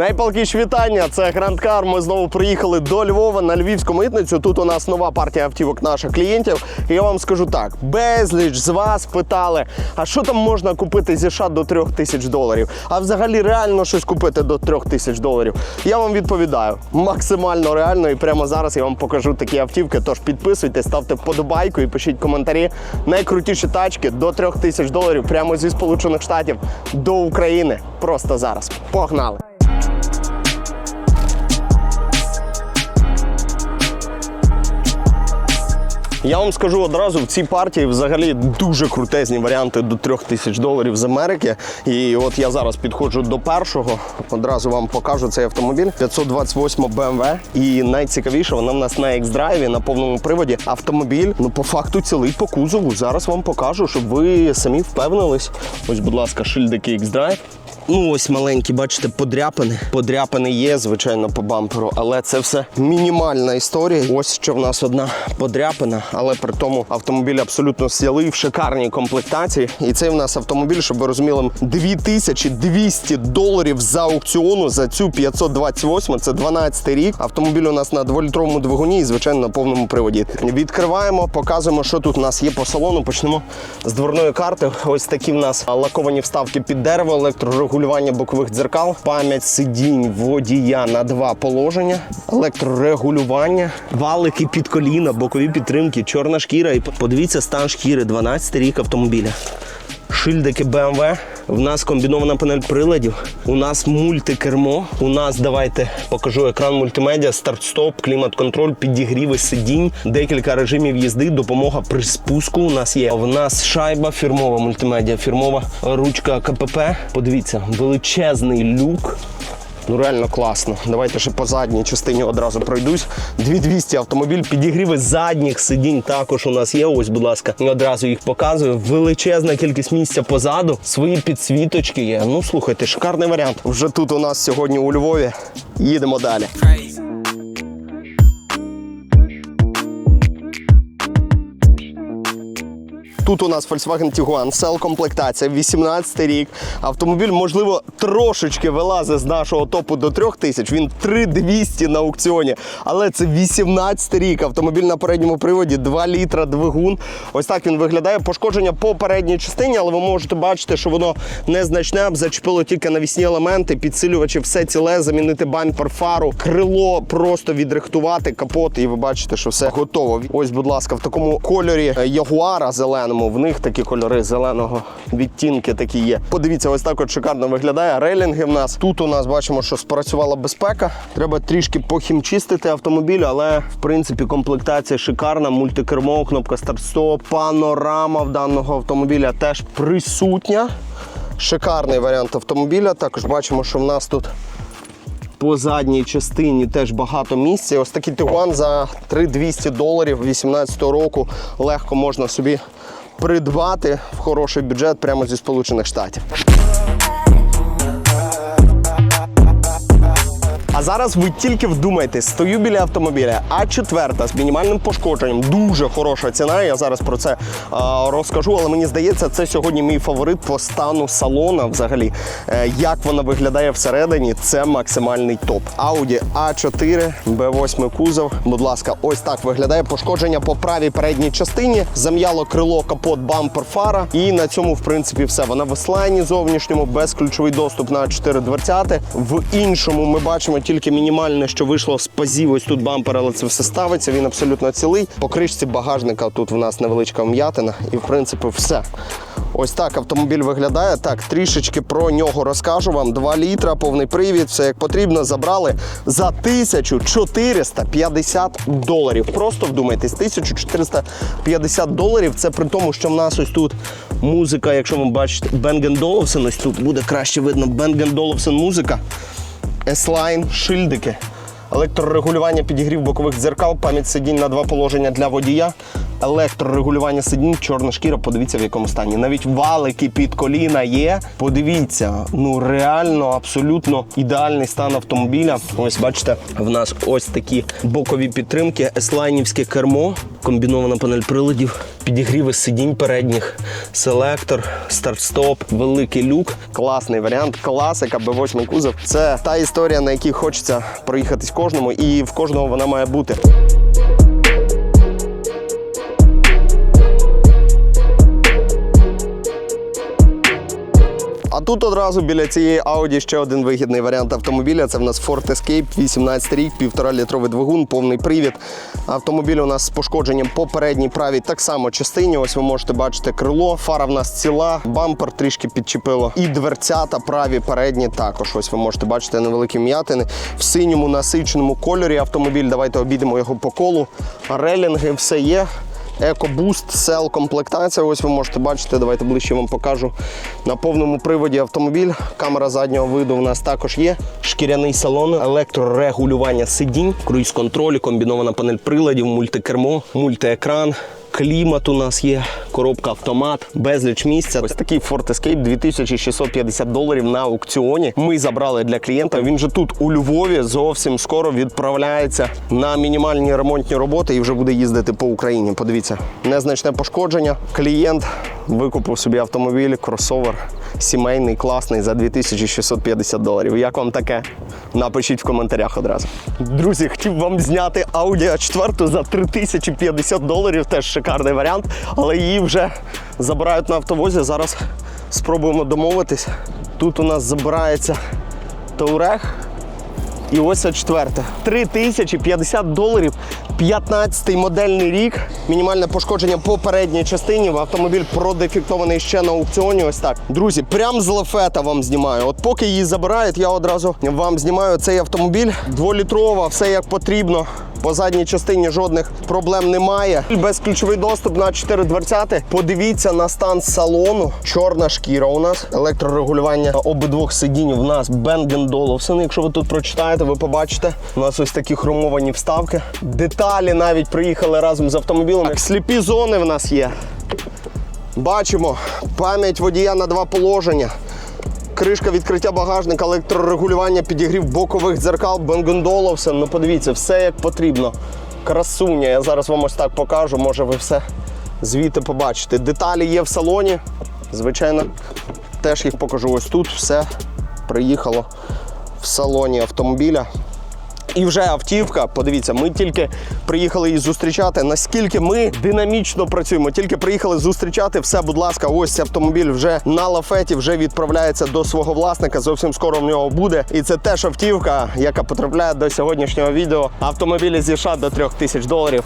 Найпалкіші вітання. Це Гранд Кар. Ми знову приїхали до Львова на львівську митницю. Тут у нас нова партія автівок наших клієнтів. І я вам скажу так: безліч з вас питали, а що там можна купити зі США до 3 тисяч доларів? А взагалі реально щось купити до 3 тисяч доларів? Я вам відповідаю максимально реально. І прямо зараз я вам покажу такі автівки. Тож підписуйтесь, ставте вподобайку і пишіть коментарі. Найкрутіші тачки до 3 тисяч доларів прямо зі Сполучених Штатів до України. Просто зараз. Погнали! Я вам скажу одразу, в цій партії взагалі дуже крутезні варіанти до 3 тисяч доларів з Америки. І от я зараз підходжу до першого. Одразу вам покажу цей автомобіль 528 BMW. І найцікавіше, вона в нас на X-Drive, на повному приводі. Автомобіль, ну по факту цілий по кузову. Зараз вам покажу, щоб ви самі впевнились. Ось, будь ласка, шильдики X-Drive. Ну, ось маленькі, бачите, подряпини. Подряпини є, звичайно, по бамперу, але це все мінімальна історія. Ось що в нас одна подряпина, але при тому автомобіль абсолютно сілий в шикарній комплектації. І цей в нас автомобіль, щоб ви розуміли, 2200 доларів за аукціону за цю 528, це 12 рік. Автомобіль у нас на 2-літровому двигуні і, звичайно, на повному приводі. Відкриваємо, показуємо, що тут у нас є по салону. Почнемо з дверної карти. Ось такі в нас лаковані вставки під дерево, електрорегулювання бокових дзеркал, пам'ять сидінь водія на два положення, електрорегулювання, валики під коліна, бокові підтримки, чорна шкіра. І подивіться стан шкіри, 12 рік автомобіля. Шильдики BMW, в нас комбінована панель приладів, у нас мультикермо, у нас давайте покажу екран мультимедіа, старт-стоп, клімат-контроль, підігріви сидінь, декілька режимів їзди, допомога при спуску. У нас є. В нас шайба, фірмова мультимедіа, фірмова ручка КПП. Подивіться, величезний люк. Ну реально класно. Давайте ще по задній частині одразу пройдусь. 2200 автомобіль, підігріви задніх сидінь також у нас є. Ось, будь ласка, одразу їх показую. Величезна кількість місця позаду. Свої підсвіточки є. Ну слухайте, шикарний варіант. Вже тут у нас сьогодні у Львові. Їдемо далі. Тут у нас Volkswagen Tiguan, сел комплектація, 18 рік. Автомобіль, можливо, трошечки вилазить з нашого топу до 3 тисяч. Він 3200 на аукціоні. Але це 18 рік. Автомобіль на передньому приводі, 2 літра двигун. Ось так він виглядає. Пошкодження по передній частині, але ви можете бачити, що воно незначне. Зачепило тільки навісні елементи, підсилювачі, все ціле, замінити бампер, фару, крило, просто відрихтувати капот. І ви бачите, що все готово. Ось, будь ласка, в такому кольорі е, ягуара зеленому. В них такі кольори зеленого відтінки такі є. Подивіться, ось так от шикарно виглядає. Рейлінги в нас. Тут у нас бачимо, що спрацювала безпека. Треба трішки похімчистити автомобіль, але в принципі комплектація шикарна. Мультикермо, кнопка старт-стоп, панорама в даного автомобіля теж присутня. Шикарний варіант автомобіля. Також бачимо, що в нас тут по задній частині теж багато місця. Ось такий Тигуан за 3200 доларів 2018 року легко можна собі придбати в хороший бюджет прямо зі Сполучених Штатів. А зараз ви тільки вдумайтесь, стою біля автомобіля А4 з мінімальним пошкодженням. Дуже хороша ціна. Я зараз про це а, розкажу, але мені здається, це сьогодні мій фаворит по стану салона. Взагалі, Е, як вона виглядає всередині, це максимальний топ. Audi A4, B8 кузов. Будь ласка, ось так виглядає пошкодження по правій передній частині. Зам'яло крило, капот, бампер, фара. І на цьому, в принципі, все. Вона в слайні зовнішньому, безключовий доступ на 4 дверцяти. В іншому ми бачимо тільки мінімальне, що вийшло з пазів. Ось тут бампер, але це все ставиться. Він абсолютно цілий. По кришці багажника тут в нас невеличка вм'ятина, і в принципі все. Ось так автомобіль виглядає. Так, трішечки про нього розкажу вам. 2 літра, повний привід, все як потрібно. Забрали за 1450 доларів. Просто вдумайтесь, 1450 доларів. Це при тому, що в нас ось тут музика, якщо ви бачите, Бенген Доловсен, ось тут буде краще видно. Бенген Доловсен музика. S-Line, шильдики, електрорегулювання підігрів бокових дзеркал, пам'ять сидінь на два положення для водія. Електрорегулювання сидінь, чорна шкіра. Подивіться в якому стані. Навіть валики під коліна є. Подивіться, ну реально абсолютно ідеальний стан автомобіля. Ось бачите, в нас ось такі бокові підтримки, еслайнівське кермо, комбінована панель приладів, підігріви сидінь передніх, селектор, старт-стоп, великий люк. Класний варіант, класика, B8 кузов. Це та історія, на якій хочеться проїхатись кожному, і в кожного вона має бути. Тут одразу біля цієї Audi ще один вигідний варіант автомобіля. Це в нас Ford Escape, 18 рік, 1,5 літровий двигун, повний привід. Автомобіль у нас з пошкодженням по передній правій так само частині. Ось ви можете бачити крило. Фара в нас ціла, бампер трішки підчепило. І дверцята праві передні також. Ось ви можете бачити невеликі м'ятини. В синьому насиченому кольорі автомобіль. Давайте обійдемо його по колу. Релінги, все є. EcoBoost, сел комплектація. Ось ви можете бачити. Давайте ближче вам покажу. На повному приводі автомобіль. Камера заднього виду у нас також є. Шкіряний салон, електрорегулювання сидінь, круїз-контроль, комбінована панель приладів, мультикермо, мультиекран. Клімат у нас є, коробка автомат, безліч місця. Ось такий Ford Escape 2650 доларів на аукціоні. Ми забрали для клієнта. Він же тут у Львові зовсім скоро відправляється на мінімальні ремонтні роботи і вже буде їздити по Україні. Подивіться, незначне пошкодження. Клієнт викупив собі автомобіль, кросовер сімейний, класний за 2650 доларів. Як вам таке? Напишіть в коментарях одразу. Друзі, хотів вам зняти Audi a 4 за 3050 доларів. Теж шикарний варіант, але її вже забирають на автовозі. Зараз спробуємо домовитись. Тут у нас забирається Touareg. І ось четверте. 3050 доларів, 15-й модельний рік. Мінімальне пошкодження по передній частині. Автомобіль продефектований ще на аукціоні. Ось так. Друзі, прям з лафета вам знімаю. От поки її забирають, я одразу вам знімаю цей автомобіль. Дволітрова, все як потрібно. По задній частині жодних проблем немає. Безключовий доступ на 4 дверцяти. Подивіться на стан салону. Чорна шкіра у нас. Електрорегулювання обидвох сидінь у нас Olufsen. Якщо ви тут прочитаєте, ви побачите. У нас ось такі хромовані вставки. Деталі навіть приїхали разом з автомобілем. Так, сліпі зони в нас є. Бачимо пам'ять водія на два положення. Кришка відкриття багажника, електрорегулювання, підігрів бокових дзеркал, Bang Olufsen. Ну подивіться, все як потрібно. Красуня. Я зараз вам ось так покажу, може ви все звідти побачите. Деталі є в салоні. Звичайно, теж їх покажу. Ось тут все приїхало в салоні автомобіля. І вже автівка, подивіться, ми тільки приїхали її зустрічати. Наскільки ми динамічно працюємо, тільки приїхали зустрічати все, будь ласка, ось автомобіль вже на лафеті, вже відправляється до свого власника. Зовсім скоро в нього буде. І це теж автівка, яка потрапляє до сьогоднішнього відео. Автомобілі зі США до 3000 тисяч доларів.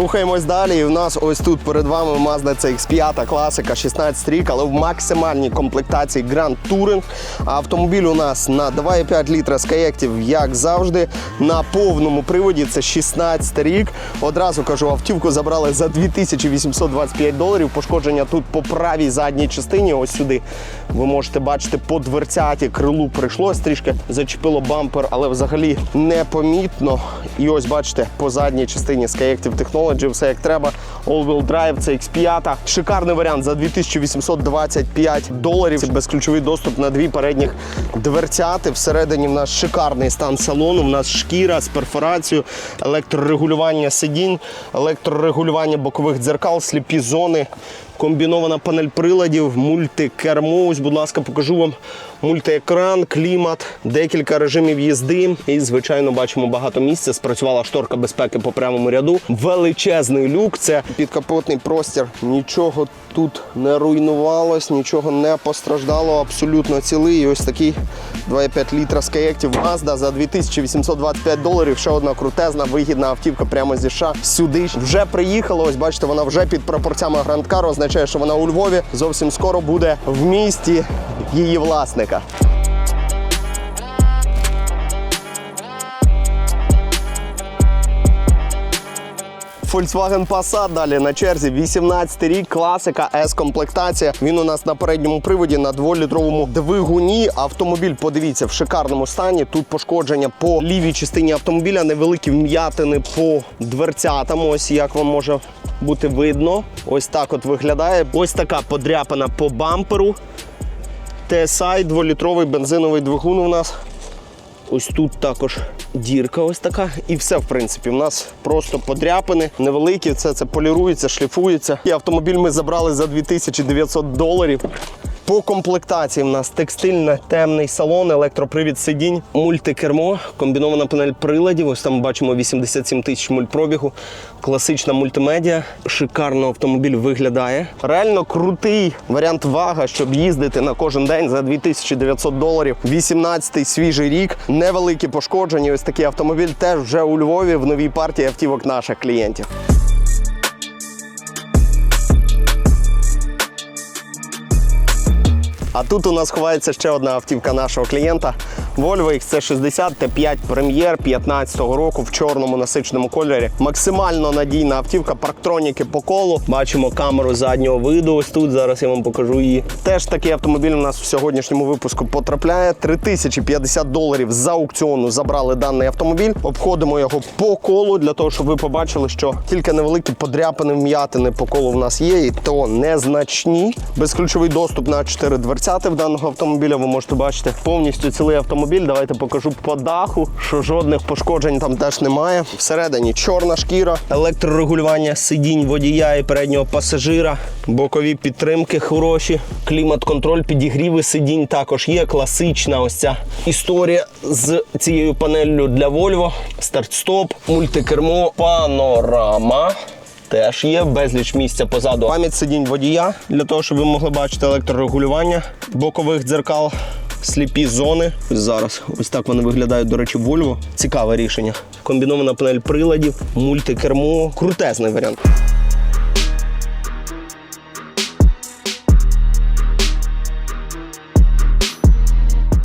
Рухаємось далі. І в нас ось тут перед вами Mazda CX-5 класика 16 рік, але в максимальній комплектації Grand Touring. Автомобіль у нас на 2,5 літра з каєктів, як завжди. На повному приводі це 16 рік. Одразу кажу, автівку забрали за 2825 доларів. Пошкодження тут по правій задній частині. Ось сюди ви можете бачити по дверцяті крилу прийшлось трішки зачепило бампер, але взагалі непомітно. І ось бачите, по задній частині Skyactiv Technology все як треба. All-wheel drive, це X5. Шикарний варіант за 2825 доларів. Безключовий доступ на дві передніх дверцяти. Всередині в нас шикарний стан салону. В нас шкіра з перфорацією, електрорегулювання сидінь, електрорегулювання бокових дзеркал, сліпі зони. Комбінована панель приладів, мультикермо. Будь ласка, покажу вам мультиекран, клімат, декілька режимів їзди. І, звичайно, бачимо багато місця. Спрацювала шторка безпеки по прямому ряду. Величезний люк. Це підкапотний простір. Нічого тут не руйнувалось, нічого не постраждало. Абсолютно цілий. І ось такий 2,5 літра з каєктів Mazda за 2825 доларів. Ще одна крутезна, вигідна автівка прямо зі США. Сюди вже приїхала. Ось бачите, вона вже під пропорцями грандкару. Означає, що вона у Львові зовсім скоро буде в місті її власника. Volkswagen Passat далі на черзі. 18 рік, класика, S-комплектація. Він у нас на передньому приводі на 2-літровому двигуні. Автомобіль, подивіться, в шикарному стані. Тут пошкодження по лівій частині автомобіля, невеликі вм'ятини по дверцятам. Ось як вам може бути видно. Ось так от виглядає. Ось така подряпана по бамперу. TSI, 2-літровий бензиновий двигун у нас. Ось тут також дірка ось така. І все, в принципі, у нас просто подряпини невеликі, це, це полірується, шліфується. І автомобіль ми забрали за 2900 доларів. По комплектації в нас текстильний темний салон, електропривід сидінь, мультикермо, комбінована панель приладів. Ось там бачимо 87 тисяч муль пробігу, класична мультимедіа. Шикарно автомобіль виглядає. Реально крутий варіант вага, щоб їздити на кожен день за 2900 доларів. 18-й свіжий рік, невеликі пошкодження. Ось такий автомобіль теж вже у Львові в новій партії автівок наших клієнтів. А тут у нас ховається ще одна автівка нашого клієнта. Volvo XC60 T5 Premier 15 року в чорному насиченому кольорі. Максимально надійна автівка, парктроніки по колу. Бачимо камеру заднього виду. Ось тут зараз я вам покажу її. Теж такий автомобіль у нас в сьогоднішньому випуску потрапляє. 3050 доларів з аукціону забрали даний автомобіль. Обходимо його по колу для того, щоб ви побачили, що тільки невеликі подряпини вм'ятини по колу в нас є, і то незначні. Безключовий доступ на 4 дверцяти в даного автомобіля. Ви можете бачити повністю цілий автомобіль. Давайте покажу по даху, що жодних пошкоджень там теж немає. Всередині чорна шкіра, електрорегулювання сидінь водія і переднього пасажира, бокові підтримки хороші, клімат-контроль, підігріви сидінь також є. Класична ось ця історія з цією панеллю для Volvo. Старт-стоп, мультикермо, панорама. Теж є безліч місця позаду. Пам'ять сидінь водія для того, щоб ви могли бачити електрорегулювання бокових дзеркал. Сліпі зони. Зараз. Ось так вони виглядають, до речі, Volvo. Цікаве рішення. Комбінована панель приладів, мультикермо. Крутезний варіант.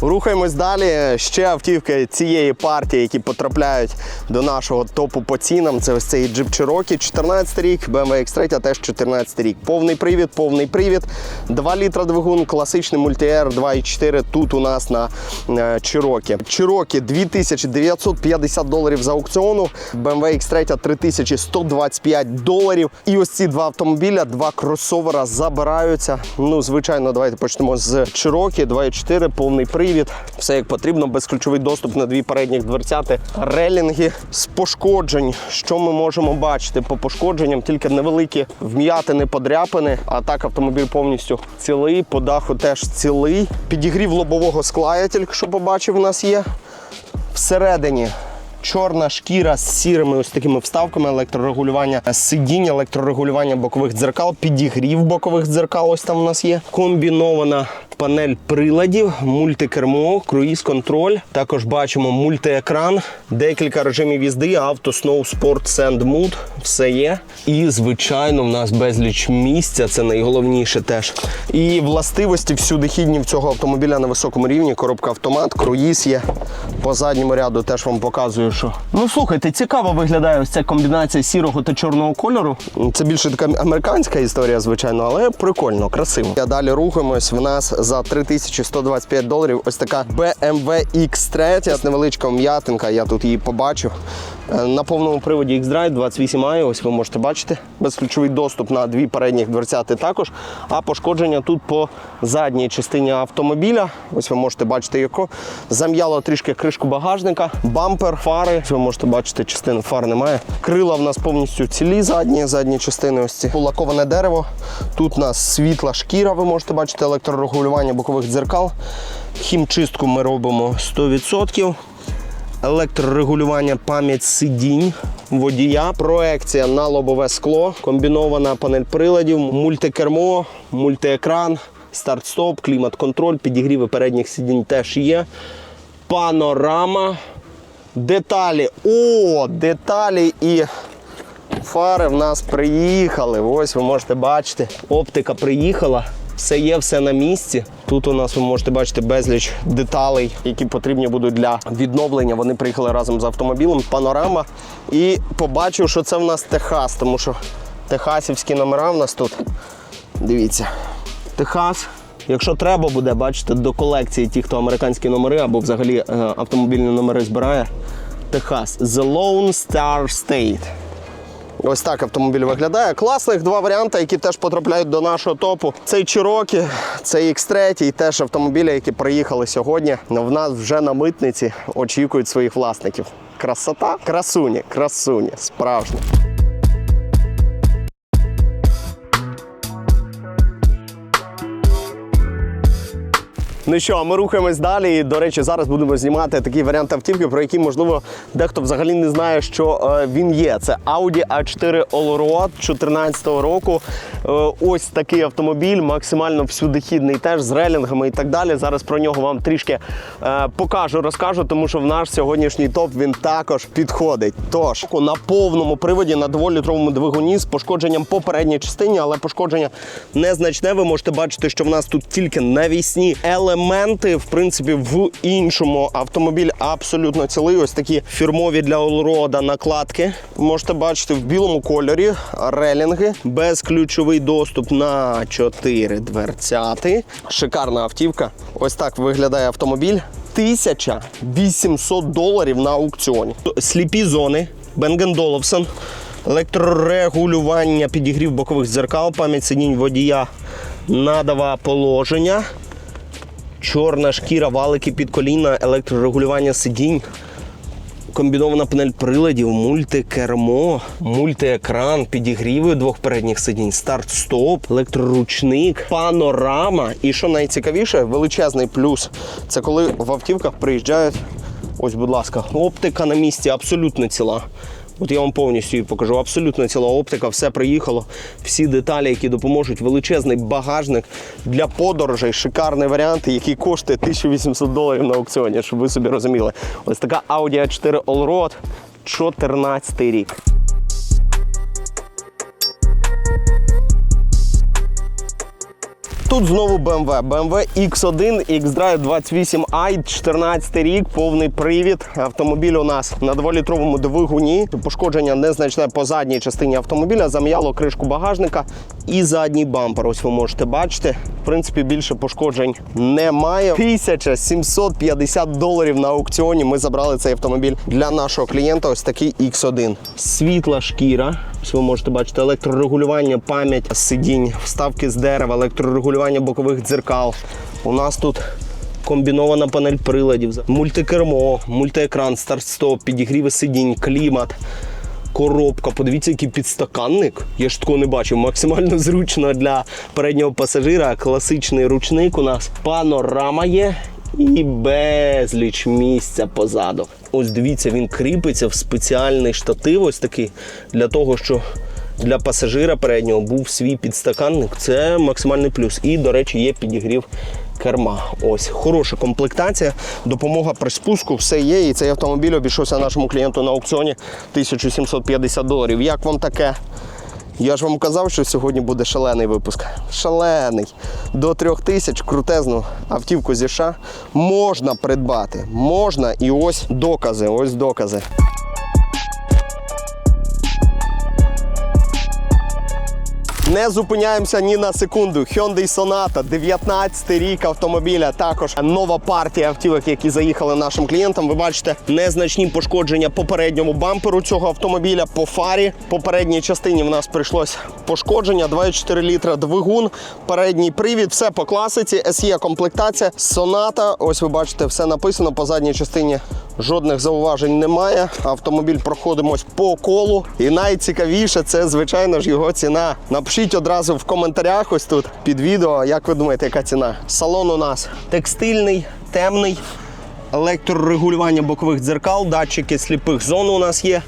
Рухаємось далі. Ще автівки цієї партії, які потрапляють до нашого топу по цінам. Це ось цей Jeep Cherokee, 14 рік, BMW X3 теж 14 рік. Повний привід, повний привід. 2 літра двигун, класичний мультиер 2.4 тут у нас на е, Cherokee. Cherokee 2950 доларів з аукціону, BMW X3 3125 доларів. І ось ці два автомобіля, два кросовера забираються. Ну, звичайно, давайте почнемо з Cherokee 2.4, повний привід. Все як потрібно, безключовий доступ на дві передніх дверцяти, релінги з пошкоджень. Що ми можемо бачити по пошкодженням? Тільки невеликі вм'ятини, подряпини. А так автомобіль повністю цілий, по даху теж цілий. Підігрів лобового скла, я тільки що побачив, у нас є. Всередині чорна шкіра з сірими ось такими вставками, електрорегулювання сидіння, електрорегулювання бокових дзеркал, підігрів бокових дзеркал. Ось там у нас є. Комбінована панель приладів, мультикермо, круїз-контроль. Також бачимо мультиекран, декілька режимів їзди, авто, сноу, спорт, сенд, муд. Все є. І, звичайно, в нас безліч місця, це найголовніше теж. І властивості всюдихідні в цього автомобіля на високому рівні. Коробка автомат, круїз є. По задньому ряду теж вам показую, що. Ну слухайте, цікаво виглядає ось ця комбінація сірого та чорного кольору. Це більше така американська історія, звичайно, але прикольно, красиво. А далі рухаємось. В нас за 3125 доларів ось така BMW X3, невеличка м'ятинка, я тут її побачив. Е, На повному приводі X-Drive 28 i ось ви можете бачити. Безключовий доступ на дві передніх дверцяти також. А пошкодження тут по задній частині автомобіля. Ось ви можете бачити, яко. Зам'яло трішки кришку багажника, бампер, фари. Ось Ви можете бачити, частини фар немає. Крила в нас повністю цілі задні, задні частини. Ось ці лаковане дерево. Тут у нас світла шкіра, ви можете бачити електрорегулювання бокових дзеркал. Хімчистку ми робимо 100% електрорегулювання пам'ять сидінь водія, проекція на лобове скло, комбінована панель приладів, мультикермо, мультиекран, старт-стоп, клімат-контроль, підігріви передніх сидінь теж є. Панорама. Деталі. О, деталі і фари в нас приїхали. Ось ви можете бачити. Оптика приїхала. Все є, все на місці. Тут у нас ви можете бачити безліч деталей, які потрібні будуть для відновлення. Вони приїхали разом з автомобілем, панорама. І побачив, що це в нас Техас, тому що техасівські номера в нас тут. Дивіться. Техас. Якщо треба буде, бачите, до колекції ті, хто американські номери або взагалі е, автомобільні номери збирає. Техас. The Lone Star State. Ось так автомобіль виглядає. Класних два варіанти, які теж потрапляють до нашого топу. Цей Чирокі, цей X3, і теж автомобілі, які приїхали сьогодні. В нас вже на митниці очікують своїх власників. Красота, красуні, красуні, справжні. Ну що, ми рухаємось далі. І, до речі, зараз будемо знімати такий варіант автівки, про який, можливо, дехто взагалі не знає, що е, він є. Це Audi A4 Allroad 2014 року. Е, ось такий автомобіль, максимально всюдихідний, теж з релінгами і так далі. Зараз про нього вам трішки е, покажу, розкажу, тому що в наш сьогоднішній топ він також підходить. Тож на повному приводі на дволітровому двигуні з пошкодженням по частині, але пошкодження незначне. Ви можете бачити, що в нас тут тільки навісні елементи. В принципі, в іншому автомобіль абсолютно цілий. Ось такі фірмові для Олрода накладки. Можете бачити в білому кольорі релінги, безключовий доступ на 4 дверцяти. Шикарна автівка. Ось так виглядає автомобіль. 1800 доларів на аукціоні. Сліпі зони, Бенген Доловсон, електрорегулювання, підігрів бокових дзеркал, пам'ять сидінь водія на два положення. Чорна шкіра, валики під коліна, електрорегулювання сидінь. Комбінована панель приладів, мультикермо, мультиекран, підігріви двох передніх сидінь, старт-стоп, електроручник, панорама. І що найцікавіше, величезний плюс це коли в автівках приїжджають. Ось, будь ласка, оптика на місці абсолютно ціла. От я вам повністю її покажу. Абсолютно ціла оптика, все приїхало. Всі деталі, які допоможуть. Величезний багажник для подорожей, шикарний варіант, який коштує 1800 доларів на аукціоні, щоб ви собі розуміли. Ось така Audi A4 Allroad, 14 рік. Тут знову BMW. BMW X1, X-Drive 28i, 14 рік, повний привід. Автомобіль у нас на 2-літровому двигуні. Пошкодження незначне по задній частині автомобіля, зам'яло кришку багажника і задній бампер. Ось ви можете бачити. В принципі, більше пошкоджень немає. 1750 доларів на аукціоні. Ми забрали цей автомобіль для нашого клієнта. Ось такий X1. Світла шкіра. Ви можете бачити електрорегулювання, пам'ять сидінь, вставки з дерева, електрорегулювання бокових дзеркал. У нас тут комбінована панель приладів, мультикермо, мультиекран, старт-стоп, підігріви сидінь, клімат. Коробка, подивіться, який підстаканник. Я ж такого не бачив. Максимально зручно для переднього пасажира. Класичний ручник у нас. Панорама є і безліч місця позаду. Ось дивіться, він кріпиться в спеціальний штатив, ось такий, для того, що для пасажира переднього був свій підстаканник. Це максимальний плюс. І, до речі, є підігрів керма. Ось хороша комплектація, допомога при спуску, все є. І цей автомобіль обійшовся нашому клієнту на аукціоні 1750 доларів. Як вам таке? Я ж вам казав, що сьогодні буде шалений випуск. Шалений. До трьох тисяч крутезну автівку зі США можна придбати. Можна і ось докази. Ось докази. Не зупиняємося ні на секунду. Hyundai Sonata, 19 рік автомобіля. Також нова партія автівок, які заїхали нашим клієнтам. Ви бачите незначні пошкодження по передньому бамперу цього автомобіля, по фарі. По передній частині в нас прийшлось пошкодження. 2,4 літра двигун, передній привід, все по класиці. SE комплектація. Sonata. Ось ви бачите, все написано по задній частині. Жодних зауважень немає. Автомобіль проходимось по колу. І найцікавіше це, звичайно ж, його ціна. Напишіть одразу в коментарях ось тут під відео, як ви думаєте, яка ціна. Салон у нас текстильний, темний, електрорегулювання бокових дзеркал, датчики сліпих зон у нас є.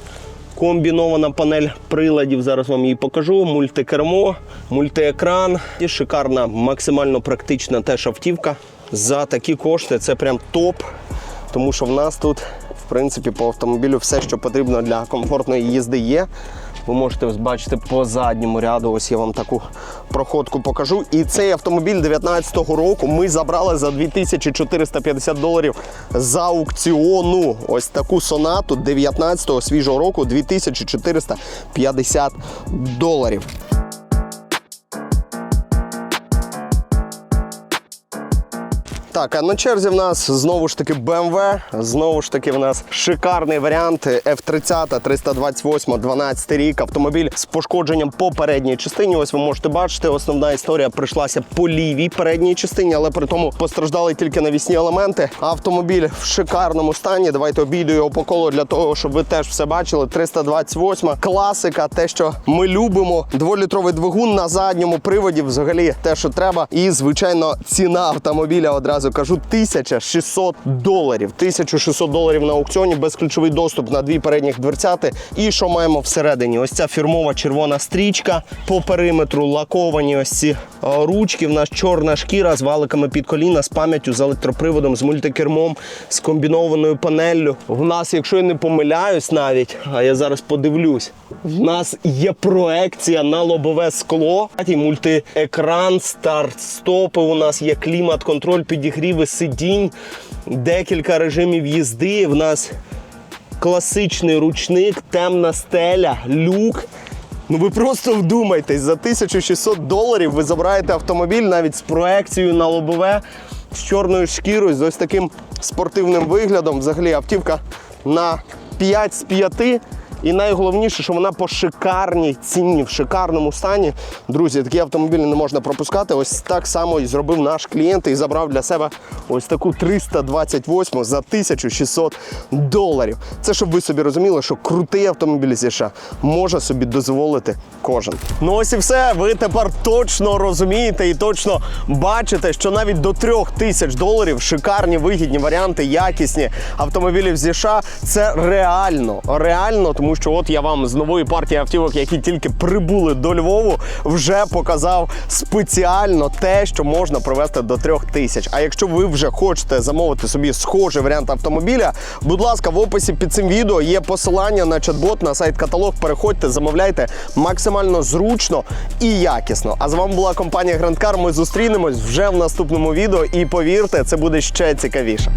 Комбінована панель приладів, зараз вам її покажу. Мультикермо, мультиекран. І шикарна, максимально практична теж автівка. За такі кошти це прям топ. Тому що в нас тут, в принципі, по автомобілю все, що потрібно для комфортної їзди, є. Ви можете бачити по задньому ряду. Ось я вам таку проходку покажу. І цей автомобіль 19-го року ми забрали за 2450 доларів з аукціону. Ось таку сонату 19-го свіжого року 2450 доларів. Так, а на черзі в нас знову ж таки BMW, знову ж таки в нас шикарний варіант F30 328 12 рік. Автомобіль з пошкодженням по передній частині. Ось ви можете бачити, основна історія прийшлася по лівій передній частині, але при тому постраждали тільки навісні елементи. Автомобіль в шикарному стані. Давайте обійду його по колу для того, щоб ви теж все бачили. 328 класика, те, що ми любимо. Дволітровий двигун на задньому приводі, взагалі те, що треба. І звичайно, ціна автомобіля одразу кажу 1600 доларів. 1600 доларів на аукціоні, безключовий доступ на дві передніх дверцяти. І що маємо всередині? Ось ця фірмова червона стрічка по периметру, лаковані ось ці ручки. В нас чорна шкіра з валиками під коліна, з пам'яттю, з електроприводом, з мультикермом, з комбінованою панеллю. В нас, якщо я не помиляюсь навіть, а я зараз подивлюсь, в нас є проекція на лобове скло, мультиекран, старт-стопи. У нас є клімат-контроль, підігріви сидінь, декілька режимів їзди. В нас класичний ручник, темна стеля, люк. Ну ви просто вдумайтесь, за 1600 доларів ви забираєте автомобіль навіть з проекцією на лобове, з чорною шкірою, з ось таким спортивним виглядом. Взагалі автівка на 5 з 5. І найголовніше, що вона по шикарній ціні, в шикарному стані. Друзі, такі автомобілі не можна пропускати. Ось так само і зробив наш клієнт і забрав для себе ось таку 328 за 1600 доларів. Це щоб ви собі розуміли, що крутий автомобіль зі США може собі дозволити кожен. Ну ось і все. Ви тепер точно розумієте і точно бачите, що навіть до 3000 доларів шикарні вигідні варіанти, якісні автомобілів зі США це реально, реально, тому що от я вам з нової партії автівок, які тільки прибули до Львову, вже показав спеціально те, що можна привезти до 3000. А якщо ви вже хочете замовити собі схожий варіант автомобіля, будь ласка, в описі під цим відео є посилання на чат-бот, на сайт каталог. Переходьте, замовляйте максимально зручно і якісно. А з вами була компанія Грандкар. Ми зустрінемось вже в наступному відео. І повірте, це буде ще цікавіше.